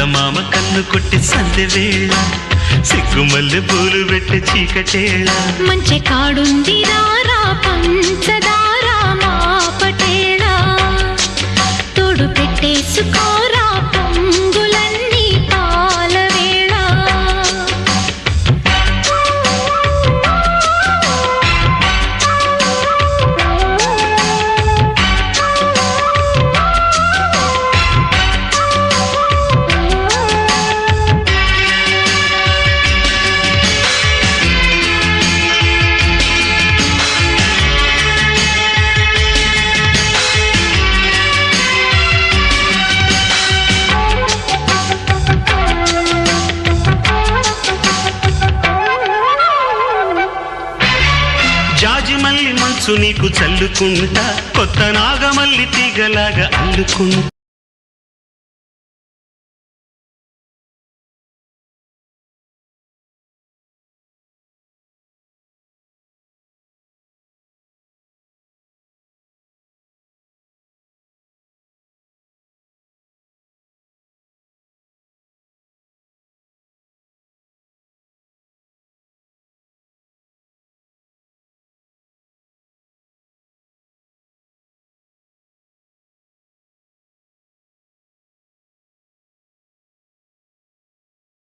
చందమామ కన్ను కొట్టి సందె వేళ సిగ్గుమల్లె పూలు పెట్టి చీకటేళ. మంచి కాడుంది రారా పంచదారా మా పటేళ. తోడు పెట్టేసుకో జాజి మల్లి మంచు నీకు చల్లుకుంటా కొత్త నాగమల్లి తీగలాగా అల్లుకుంటా.